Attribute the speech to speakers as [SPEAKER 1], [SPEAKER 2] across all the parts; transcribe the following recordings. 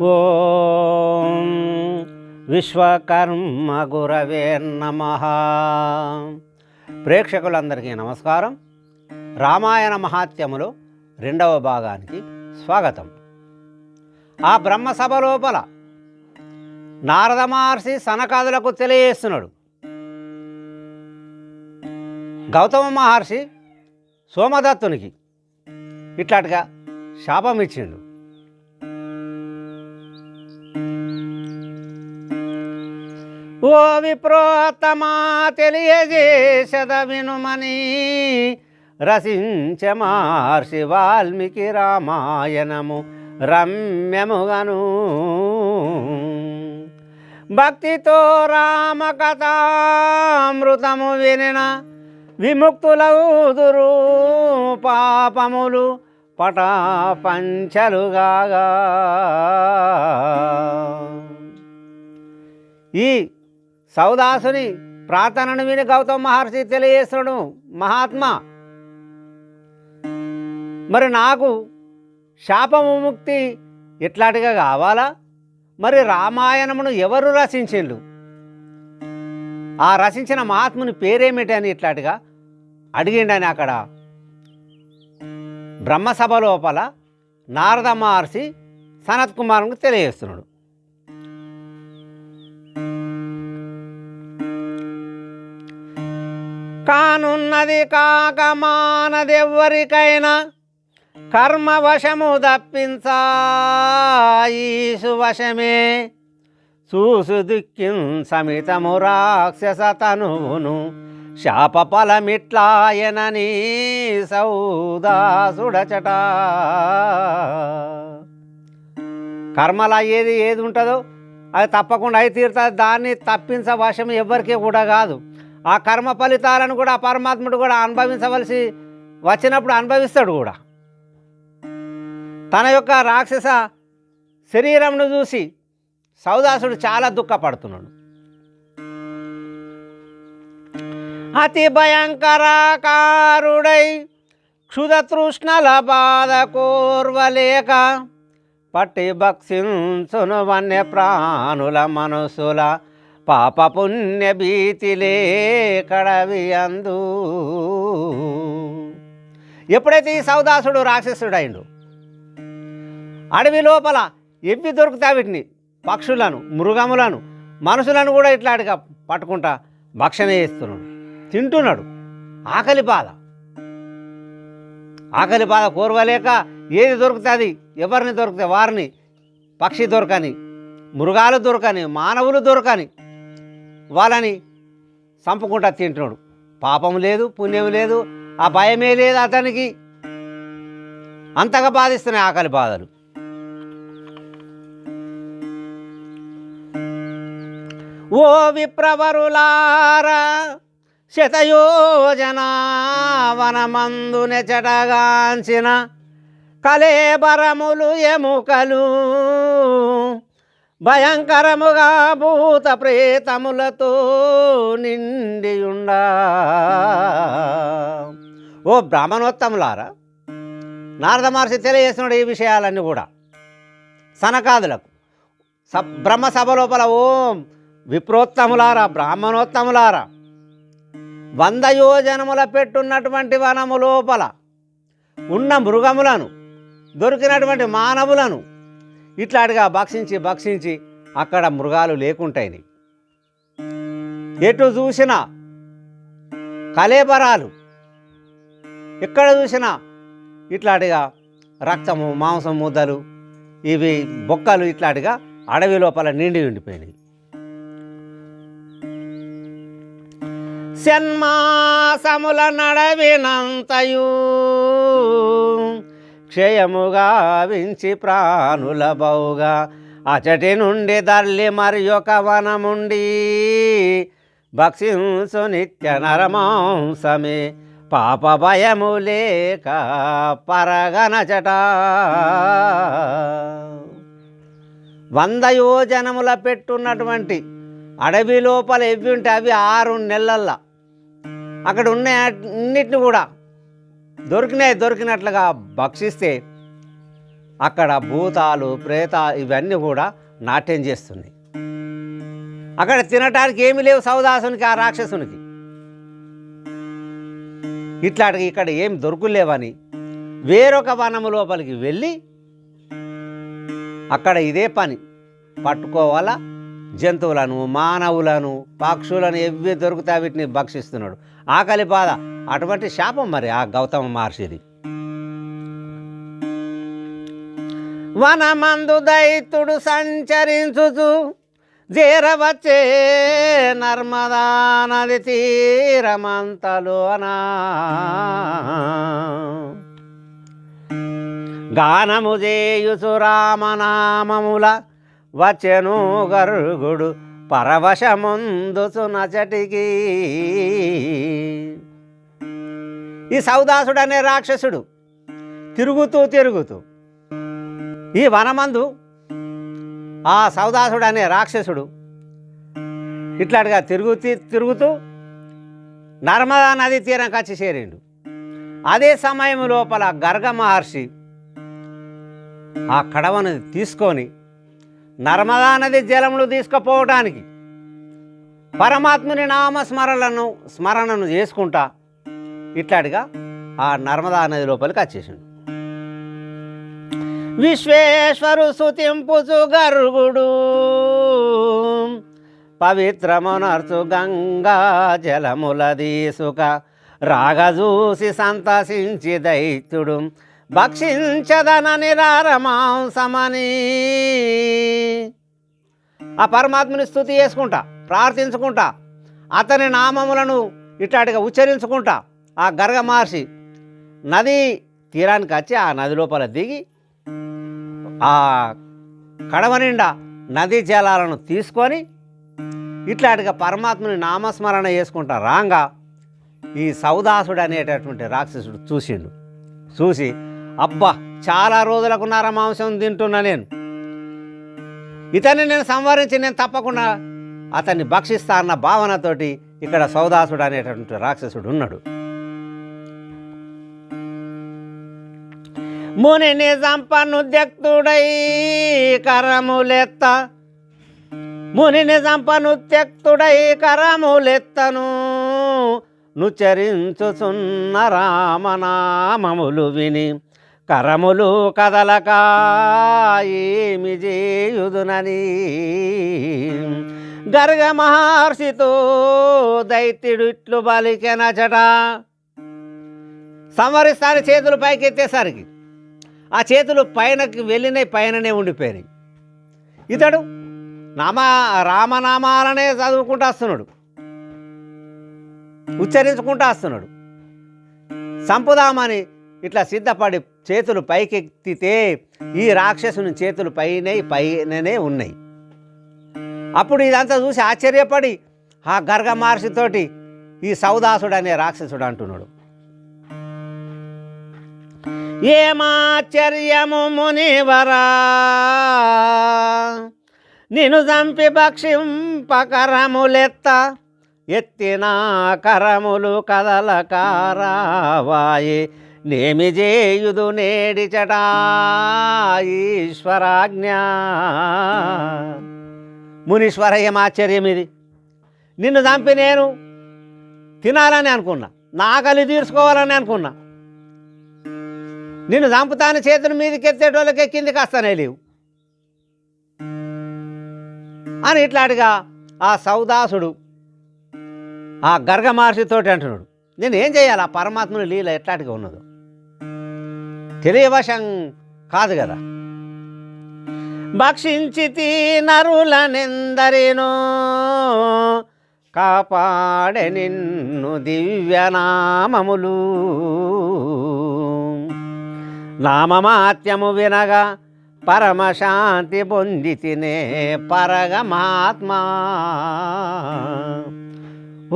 [SPEAKER 1] ఓం విశ్వకర్మ గురవే నమ. ప్రేక్షకులందరికీ నమస్కారం. రామాయణ మహాత్యములో రెండవ భాగానికి స్వాగతం. ఆ బ్రహ్మసభ లోపల నారద మహర్షి సనకాదులకు తెలియజేస్తున్నాడు. గౌతమ మహర్షి సోమదత్తునికి ఇట్లాంటిగా శాపం ఇచ్చిండు. ఓ విప్రోత్తమా తెలియజేసద వినుమని. రసించ మహర్షి వాల్మీకి రామాయణము రమ్యముగను. భక్తితో రామకథామృతము వినిన విముక్తులవుదురు పాపములు పటా పంచలుగాగా ఈ సౌదాసుని ప్రార్థనను విని గౌతమ మహర్షి తెలియజేస్తున్నాడు మహాత్మ మరి నాకు శాపము ముక్తి కావాలా? మరి రామాయణమును ఎవరు రచించిండు ఆ రచించిన మహాత్ముని పేరేమిటి అని ఇట్లాంటిగా అడిగిండని అక్కడ బ్రహ్మసభ లోపల నారద మహర్షి సనత్ కుమారునికి తెలియజేస్తున్నాడు. కానున్నది కాక మానదెవ్వరికైనా కర్మవశము తప్పించా చూసు దిక్కిం సమితము రాక్షస తనువును శాప ఫలమిట్లాయనని సౌదాసుడచట. కర్మల ఏది ఏది ఉంటుందో అది తప్పకుండా అయి తీరుతుంది. దాన్ని తప్పించ వశం ఎవ్వరికీ కూడా కాదు. ఆ కర్మ ఫలితాలను కూడా పరమాత్ముడు కూడా అనుభవించవలసి వచ్చినప్పుడు అనుభవిస్తాడు కూడా. తన యొక్క రాక్షస శరీరంను చూసి సౌదాసుడు చాలా దుఃఖపడుతున్నాడు. అతి భయంకరాకారుడై క్షుధతృష్ణల బాధ కోర్వలేక పట్టి భక్షించును వన్య ప్రాణుల మనసుల పాప పుణ్య భీతిలే కడవి అందు. ఎప్పుడైతే ఈ సౌదాసుడు రాక్షసుడైండు అడవి లోపల ఎవ్వి దొరుకుతాయి వీటిని? పక్షులను మృగములను మనుషులను కూడా ఇట్లాడిగా పట్టుకుంటా భక్షణ చేస్తున్నాడు. తింటున్నాడు. ఆకలి బాధ ఆకలి బాధ కోరవలేక ఏది దొరుకుతుంది? ఎవరిని దొరుకుతాయి? వారిని. పక్షి దొరకని మృగాలు దొరకని మానవులు దొరకని వాళ్ళని చంపుకుంటా తింటున్నాడు. పాపం లేదు పుణ్యం లేదు ఆ భయమే లేదు అతనికి. అంతగా బాధిస్తున్నాయి ఆకలి బాధలు. ఓ విప్రవరులారా శతయోజన వనమందు నెచటగాంచిన కలేబరములు ఎముకలు. భయంకరముగా భూత ప్రేతములతో నిండియుండా. ఓ బ్రాహ్మణోత్తములారా నారద మహర్షి తెలియజేస్తున్నాడు ఈ విషయాలన్నీ కూడా. సనకాదులకు స బ్రహ్మ సభ లోపల ఓం విప్రోత్తములారా బ్రాహ్మణోత్తములారా వంద యోజనముల పెట్టున్నటువంటి వనము లోపల ఉన్న మృగములను దొరికినటువంటి మానవులను ఇట్లాంటిగా భక్షించి భక్షించి అక్కడ మృగాలు లేకుంటాయి ఎటు చూసినా కలేబరాలు ఎక్కడ చూసినా ఇట్లాంటిగా రక్తము మాంసం ముద్దలు ఇవి బొక్కలు ఇట్లాంటిగా అడవి లోపల నిండి ఉండిపోయినాయి. షణ్మాసముల నడవినంతయూ క్షయముగా వించి ప్రాణుల బౌగా. అచటి నుండి తల్లి మరి ఒక వనముండి. భక్షించు నిత్య నరమాంసమే. పాప భయము లేక పరగనచట వంద యోజనముల పెట్టున్నటువంటి అడవి లోపల ఎవ్వి ఉంటే అవి ఆరు నెలల్లో. అక్కడ ఉన్న అన్నిటిని కూడా దొరికినాయి దొరికినట్లుగా భక్షిస్తే అక్కడ భూతాలు ప్రేత ఇవన్నీ కూడా నాట్యం చేస్తున్నాయి. అక్కడ తినటానికి ఏమీ లేవు సౌదాసునికి ఆ రాక్షసునికి. ఇట్లాంటి ఇక్కడ ఏం దొరుకులేవని వేరొక వనము లోపలికి వెళ్ళి అక్కడ ఇదే పని పట్టుకోవాలా? జంతువులను మానవులను పక్షులను ఎవ్వి దొరుకుతా వీటిని భక్షిస్తున్నాడు. ఆకలి బాధ అటువంటి శాపం మరి ఆ గౌతమ మహర్షిది. వనమందు దైతుడు సంచరించుచు జీరవచ్చే నర్మదా నది తీరమంతలోనా. గానము చేయుచు రామనామముల వచ్చెను గరుగుడు పరవశముందుచు నచటికి ఈ సౌదాసుడు అనే రాక్షసుడు తిరుగుతూ తిరుగుతూ ఈ వనమందు ఆ సౌదాసుడు అనే రాక్షసుడు ఇట్లాంటిగా తిరుగుతూ తిరుగుతూ నర్మదా నది తీరం కచ్చి చేరిండు. అదే సమయం లోపల గర్గ మహర్షి ఆ కడవను తీసుకొని నర్మదా నది జలములు తీసుకుపోవటానికి పరమాత్ముని నామస్మరణను స్మరణను చేసుకుంటా ఇట్లాడిగా ఆ నర్మదా నది లోపలికి వచ్చేసిండు. విశ్వేశ్వరు సుతింపుచు గరుగుడు పవిత్రమునర్చు గంగా జలముల దీసుక రాగజూసి సంతసించి దైత్యుడు భక్షించదన నిరారమాంసమని ఆ పరమాత్మని స్థుతి చేసుకుంటా ప్రార్థించుకుంటా అతని నామములను ఇట్లాంటిగా ఉచ్చరించుకుంటా ఆ గర్గ మహర్షి నది తీరానికి వచ్చి ఆ నది లోపల దిగి ఆ కడవ నిండా నదీ జలాలను తీసుకొని ఇట్లాంటిగా పరమాత్మని నామస్మరణ చేసుకుంటా రాంగా ఈ సౌదాసుడు అనేటటువంటి రాక్షసుడు చూసిండు. చూసి అబ్బా చాలా రోజులకు నరమాంసం తింటున్నా నేను. ఇతన్ని నేను సంవరించి నేను తప్పకుండా అతన్ని భక్షిస్తా అన్న భావనతోటి ఇక్కడ సౌదాసుడు అనేటటువంటి రాక్షసుడు ఉన్నాడు. మునిని చంపను త్యక్తుడై కరములెత్త మునిని చంపను త్యక్తుడై కరములెత్తను నుచరించుచున్న రామనామములు విని కరములు కదలక ఏమి చేయుదునని గర్గ మహర్షితో దైత్యుడు ఇట్లు బలికెనచట సంవరిస్తాను చేతులు పైకి ఎత్తేసరికి ఆ చేతులు పైనకి వెళ్ళినాయి పైననే ఉండిపోయినాయి. ఇతడు నామ రామనామాలనే చదువుకుంటూ వస్తున్నాడు. ఉచ్చరించుకుంటూ వస్తున్నాడు. సంపుదామని ఇట్లా సిద్ధపడి చేతులు పైకెత్తితే ఈ రాక్షసుని చేతులు పైన పైననే ఉన్నాయి. అప్పుడు ఇదంతా చూసి ఆశ్చర్యపడి ఆ గర్గ మహర్షితోటి ఈ సౌదాసుడు అనే రాక్షసుడు అంటున్నాడు ఏమాశ్చర్యము మునివరా? నిను చంపి భక్షింపకరములెత్త ఎత్తిన కరములు కదలకారావాయే నేమి చేయుదు నేడిచటా ఈశ్వరాజ్ఞ. మునీశ్వర ఏం ఇది. నిన్ను చంపి నేను తినాలని అనుకున్నా. నా తీర్చుకోవాలని అనుకున్నా. నిన్ను చంపుతాను చేతుల మీదకి ఎత్తేటోళ్ళకి కిందికి వస్తానే లేవు. అని ఇట్లాడిగా ఆ సౌదాసుడు ఆ గర్గ మహర్షితోటి అంటున్నాడు. నేను ఏం చేయాలి? ఆ పరమాత్మని లీల ఎట్లాంటిగా ఉన్నదో. తెలియవశం కాదు కదా. భక్షించితి నరులనెందరినో కాపాడె నిన్ను దివ్యనామములు. నామమాత్యము వినగా పరమశాంతి పొందితినే పరగమాత్మా.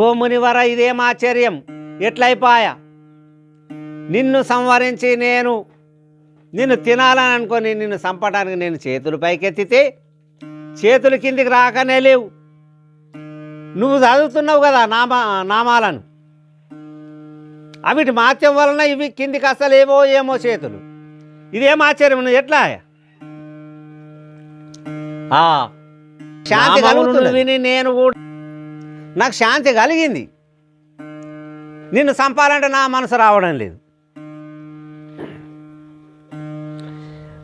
[SPEAKER 1] ఓ మునివర ఇదేం ఆశ్చర్యం ఎట్లయిపాయా? నిన్ను సంవరించి నేను నిన్ను తినాలని అనుకొని నిన్ను చంపడానికి నేను చేతులు పైకెత్తితే చేతులు కిందికి రాకనే లేవు. నువ్వు చదువుతున్నావు కదా నామా నామాలను. అవిటి మాత్యం వలన ఇవి కిందికి అసలు ఏమో ఏమో చేతులు. ఇదేం ఆశ్చర్యం? ఉన్నది ఎట్లా? శాంతి కలుగుతుంది విని నేను కూడా నాకు శాంతి కలిగింది. నిన్ను చంపాలంటే నా మనసు రావడం లేదు.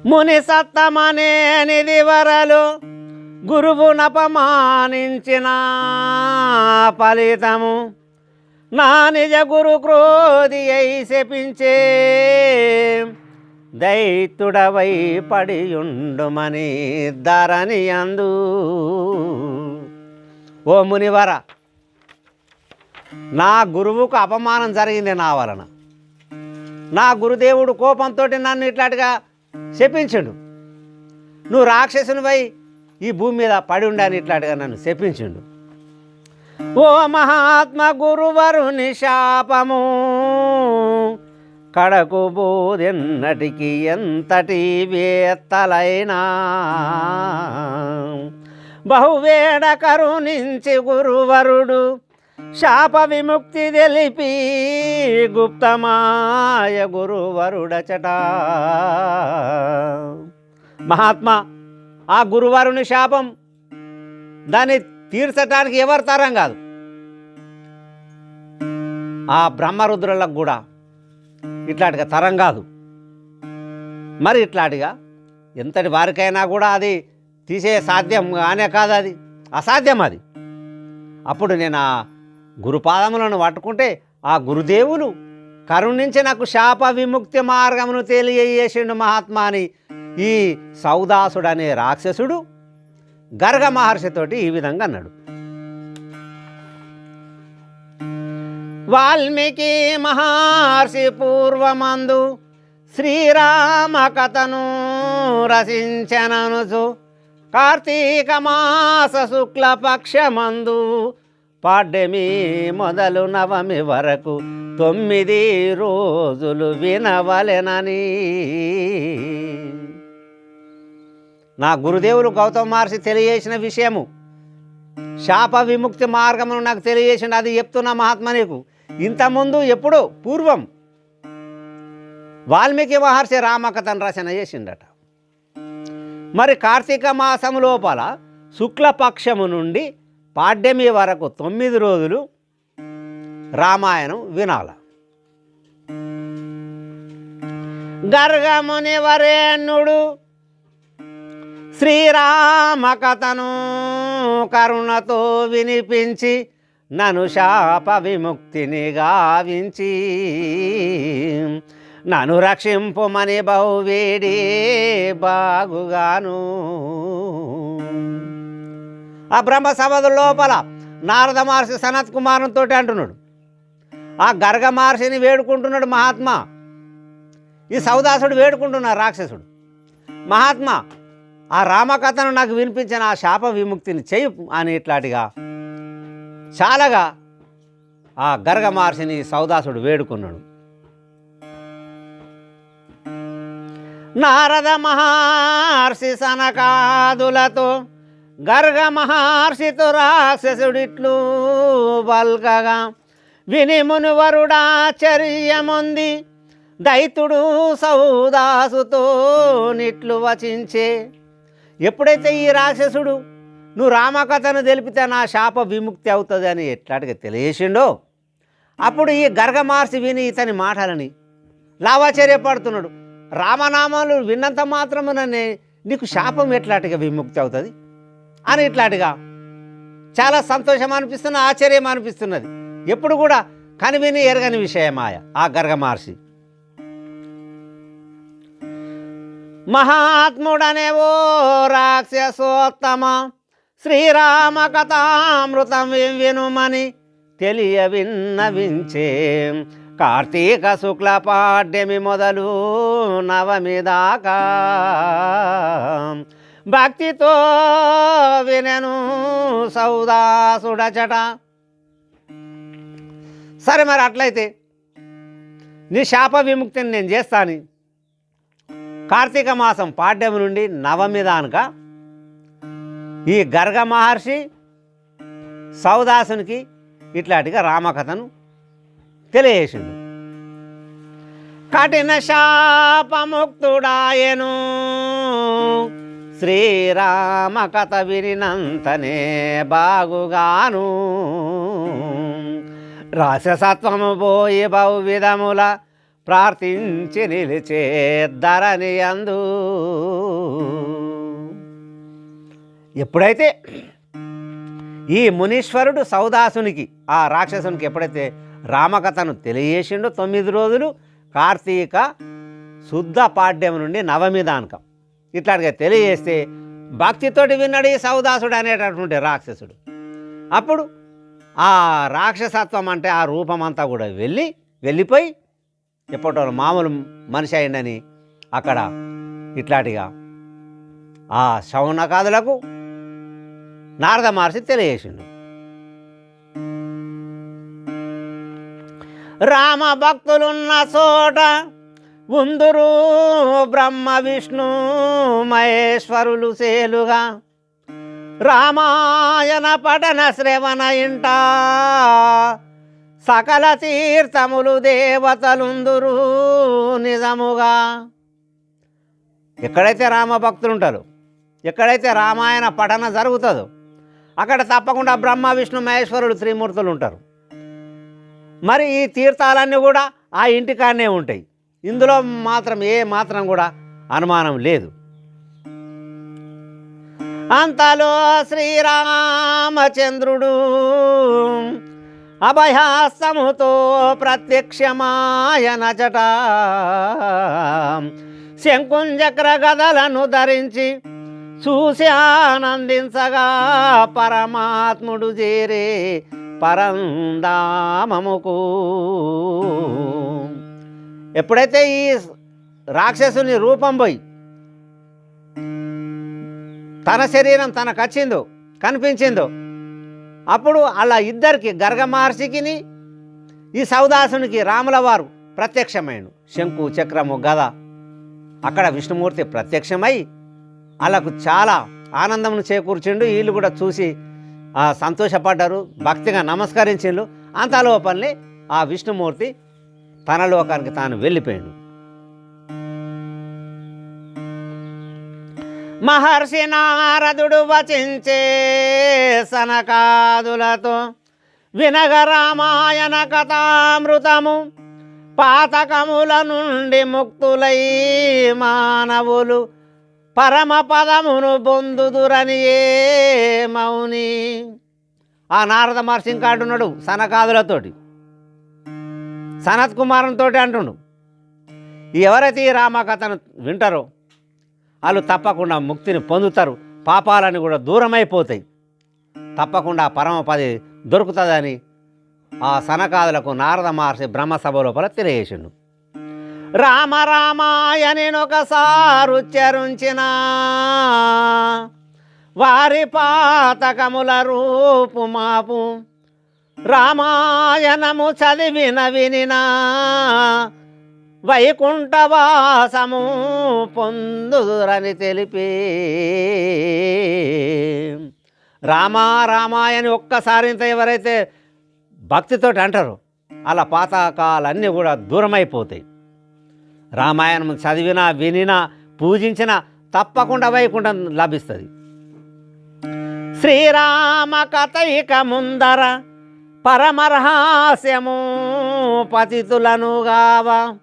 [SPEAKER 1] ముని సత్తమనే నిధి వరలు గురువునపమానించిన ఫలితము. నా నిజ గురు క్రోధి అయి శపించే దైత్యుడవై పడియుండుమని ధరణి అందు. ఓ మునివర నా గురువుకు అపమానం జరిగింది నా వలన. నా గురుదేవుడు కోపంతో నన్ను ఇట్లాంటిగా శపించుడు నువ్వు రాక్షసునిపై ఈ భూమి మీద పడి ఉండని ఇట్లాంటిగా నన్ను శపించుండు ఓ మహాత్మ గురువరుని శాపము కడకు బోదెన్నటికి ఎంతటి వేత్తలైనా. బహువేడ కరుణించి గురువరుడు శాప విముక్తి తెలిపి గుప్తమాయ గురువరుడచట మహాత్మా ఆ గురువరుని శాపం దాన్ని తీర్చటానికి ఎవరు తరం కాదు? ఆ బ్రహ్మరుద్రులకు కూడా ఇట్లాంటిగా తరం కాదు. మరి ఇట్లాంటిగా ఎంతటి వారికైనా కూడా అది తీసే సాధ్యం కానే కాదు అది. అసాధ్యం అది. అప్పుడు నేను ఆ గురుపాదములను పట్టుకుంటే ఆ గురుదేవులు కరుణించి నాకు శాప విముక్తి మార్గమును తెలియజేసిండు మహాత్మా అని ఈ సౌదాసుడు అనే రాక్షసుడు గర్గ మహర్షితోటి ఈ విధంగా అన్నాడు. వాల్మీకి మహర్షి పూర్వమందు శ్రీరామ కథను రచించననుచు కార్తీక మాస శుక్లపక్షమందు పాడ్యమి మొదలు నవమి వరకు తొమ్మిది రోజులు వినవలెనని. నా గురుదేవులు గౌతమ మహర్షి తెలియజేసిన విషయము. శాప విముక్తి మార్గమును నాకు తెలియజేసిండు అది చెప్తున్నా మహాత్మ నీకు. ఇంతకుముందు ఎప్పుడో పూర్వం వాల్మీకి మహర్షి రామకథను రచన చేసిండట. మరి కార్తీక మాసము లోపల శుక్లపక్షము నుండి పాడ్యమి వరకు తొమ్మిది రోజులు రామాయణం వినాల. గర్గముని వరేణ్యుడు శ్రీరామ కథను కరుణతో వినిపించి నను శాప విముక్తిని గావించి నన్ను రక్షింపుమని బహువేడి బాగుగాను ఆ బ్రహ్మ సభదు లోపల నారద మహర్షి సనత్ కుమారంతో అంటున్నాడు. ఆ గర్గ మహర్షిని వేడుకుంటున్నాడు మహాత్మా. ఈ సౌదాసుడు వేడుకుంటున్నాడు రాక్షసుడు. మహాత్మా ఆ రామకథను నాకు వినిపించిన ఆ శాప విముక్తిని చేయి అని ఇట్లాంటిగా. చాలాగా ఆ గర్గ మహర్షిని సౌదాసుడు వేడుకున్నాడు. నారద మహర్షి సనకాదులతో గర్గ మహర్షితో రాక్షసుడిట్లు బల్కగా విని మునివరుడాచర్యముంది దైతుడు సౌదాసుతో నిట్లు వచించే. ఎప్పుడైతే ఈ రాక్షసుడు నువ్వు రామకథను తెలిపితే నా శాప విముక్తి అవుతుంది అని ఎట్లాంటిగా తెలియసిండో అప్పుడు ఈ గర్గ మహర్షి విని ఇతని మాటలని లావాచర్యపడుతున్నాడు రామనామాలు విన్నంత మాత్రముననే నీకు శాపం ఎట్లాంటిగా విముక్తి అవుతుంది? అని ఇట్లాంటిగా చాలా సంతోషం అనిపిస్తున్న ఆశ్చర్యం అనిపిస్తున్నది. ఎప్పుడు కూడా కనివిని ఎరగని విషయమాయ ఆ గర్గ మహర్షి. మహాత్ముడనే ఓ రాక్షసోత్తమ శ్రీరామ కథామృతం వినుమని తెలియ విన్నవించే కార్తీక శుక్ల పాడ్యమి మొదలు నవమి దాకా. భక్తితో వినెను సౌదాసుడచట. సరే మరి అట్లయితే నీ శాప విముక్తిని నేను చేస్తాను. కార్తీక మాసం పాడ్యం నుండి నవమి దానుక ఈ గర్గ మహర్షి సౌదాసునికి ఇట్లాంటిగా రామకథను తెలియజేసిండు. కఠిన శాపముక్తుడాయను. శ్రీరామ కథ వినినంతనే బాగుగాను. రాససత్వము పోయి బహువిధముల ప్రార్థించి నిలిచే ధరని అందు. ఎప్పుడైతే ఈ మునీశ్వరుడు సౌదాసునికి ఆ రాక్షసునికి ఎప్పుడైతే రామకథను తెలియజేసిండో తొమ్మిది రోజులు కార్తీక శుద్ధ పాడ్యం నుండి నవమి దానకం. ఇట్లాగా తెలియజేస్తే భక్తితోటి విన్నాడు ఈ సౌదాసుడు అనేటటువంటి రాక్షసుడు. అప్పుడు ఆ రాక్షసత్వం అంటే ఆ రూపం అంతా కూడా వెళ్ళి వెళ్ళిపోయి ఎప్పటో మామూలు మనిషి అయిందని అక్కడ ఇట్లాంటిగా ఆ శౌనకాదులకు నారద మహర్షి తెలియజేసిండు. రామ భక్తులున్న చోట ఉందురు బ్రహ్మ విష్ణు మహేశ్వరులు సేలుగా. రామాయణ పఠన శ్రవణ ఇంట సకల తీర్థములు దేవతలుందురు నిజముగా. ఎక్కడైతే రామ భక్తులు ఉంటారు ఎక్కడైతే రామాయణ పఠన జరుగుతుందో అక్కడ తప్పకుండా బ్రహ్మ విష్ణు మహేశ్వరుడు త్రిమూర్తులు ఉంటారు. మరి ఈ తీర్థాలన్నీ కూడా ఆ ఇంటికాడనే ఉంటాయి. ఇందులో మాత్రం ఏ మాత్రం కూడా అనుమానం లేదు. అంతలో శ్రీరామచంద్రుడు అభయాస్తముతో ప్రత్యక్షమాయనచట శంకుంచక్ర గదలను ధరించి చూసి ఆనందించగా పరమాత్ముడు చేరే పరందామముకు ఎప్పుడైతే ఈ రాక్షసుని రూపం పోయి తన శరీరం తనకు వచ్చిందో కనిపించిందో అప్పుడు అలా ఇద్దరికి గర్గ మహర్షికిని ఈ సౌదాసునికి రాముల వారు ప్రత్యక్షమైన శంకు చక్రము గద. అక్కడ విష్ణుమూర్తి ప్రత్యక్షమై వాళ్ళకు చాలా ఆనందమును చేకూర్చిండు. వీళ్ళు కూడా చూసి సంతోషపడ్డారు భక్తిగా నమస్కరించిండు. అంతలోపల్ని ఆ విష్ణుమూర్తి తన లోకానికి తాను వెళ్ళిపోయాడు. మహర్షి నారదుడు వచించే సనకాదులతో వినగ రామాయణ కథామృతము పాతకముల నుండి ముక్తులై మానవులు పరమ పదమును పొందుదురని ఏ మౌని. ఆ నారద మహర్షి ఇంకా అంటున్నాడు సనకాదులతోటి. సనత్ కుమారంతో అంటుండు. ఎవరైతే ఈ రామకథను వింటారో వాళ్ళు తప్పకుండా ముక్తిని పొందుతారు. పాపాలని కూడా దూరమైపోతాయి. తప్పకుండా పరమపది దొరుకుతుందని ఆ సనకాదులకు నారద మహర్షి బ్రహ్మసభ లోపల తెలియజేసిండు. రామ రామాయని ఒకసారి చరుంచిన వారి పాతకముల రూపు మాపు రామాయణము చదివిన వినినా వైకుంఠవాసము పొందురని తెలిపి రామా రామాయని ఒక్కసారి ఇంత ఎవరైతే భక్తితోటి అంటారు అలా పాతకాలన్నీ కూడా దూరమైపోతాయి. రామాయణం చదివినా వినినా పూజించినా తప్పకుండా వైకుంఠం లభిస్తుంది. శ్రీరామ కథ ఇక ముందర పరమరహాస్యము పతితులను గావా.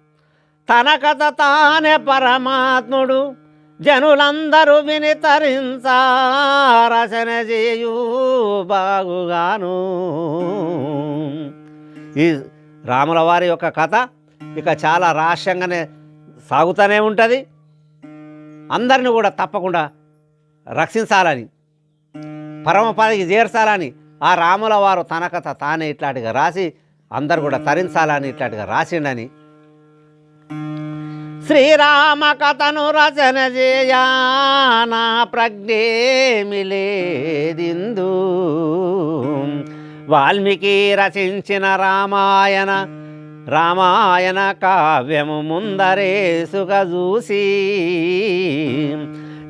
[SPEAKER 1] తన కథ తానే పరమాత్ముడు జనులందరూ విని తరించారచన చేయు బాగుగాను. ఈ రాముల వారి యొక్క కథ ఇక చాలా రహస్యంగానే సాగుతూనే ఉంటుంది. అందరిని కూడా తప్పకుండా రక్షించాలని పరమపదికి చేర్చాలని ఆ రాముల వారు తన కథ తానే ఇట్లాంటిగా రాసి అందరు కూడా తరించాలని ఇట్లాంటిగా రాసిండని. శ్రీరామ కథను రచన చేయా నా వాల్మీకి రచించిన రామాయణ రామాయణ కావ్యము ముందరే చూసి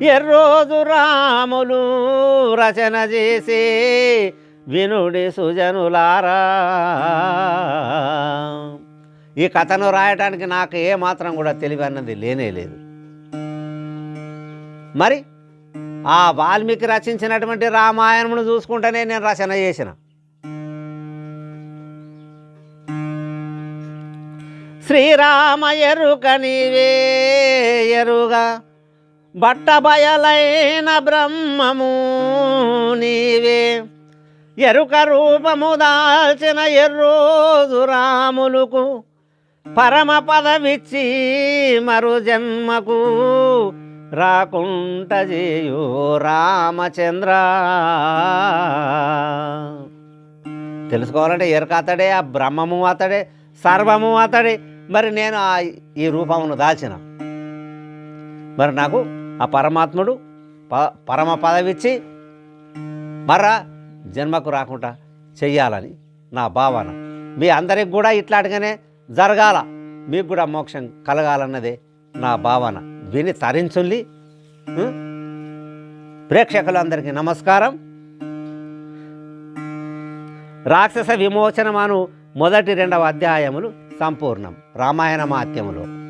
[SPEAKER 1] ఎర్రోజు రాములు రచన చేసే వినుడి సుజనులారా. ఈ కథను రాయటానికి నాకు ఏమాత్రం కూడా తెలివి అన్నది లేనే లేదు. మరి ఆ వాల్మీకి రచించినటువంటి రామాయణమును చూసుకుంటేనే నేను రచన చేసిన. శ్రీరామ ఎరుక నీవే ఎరుగా బట్ట బయలైన బ్రహ్మము నీవే. ఎరుక రూపము దాల్చిన ఎర్రోజు రాములకు పరమ పదవిచ్చి మరు జన్మకు రాకుంట చేయు రామచంద్ర. తెలుసుకోవాలంటే ఎరుక అతడే ఆ బ్రహ్మము అతడే సర్వము అతడే. మరి నేను ఆ ఈ రూపమును దాల్చిన. మరి నాకు ఆ పరమాత్ముడు ప పరమ పదవిచ్చి మర్రా జన్మకు రాకుండా చెయ్యాలని నా భావన. మీ అందరికి కూడా ఇట్లాంటిగానే జరగాల. మీకు కూడా మోక్షం కలగాలన్నదే నా భావన. విని తరించుల్లి ప్రేక్షకులందరికీ నమస్కారం. రాక్షస విమోచనమను మొదటి రెండవ అధ్యాయములు సంపూర్ణం. రామాయణ మాత్యములో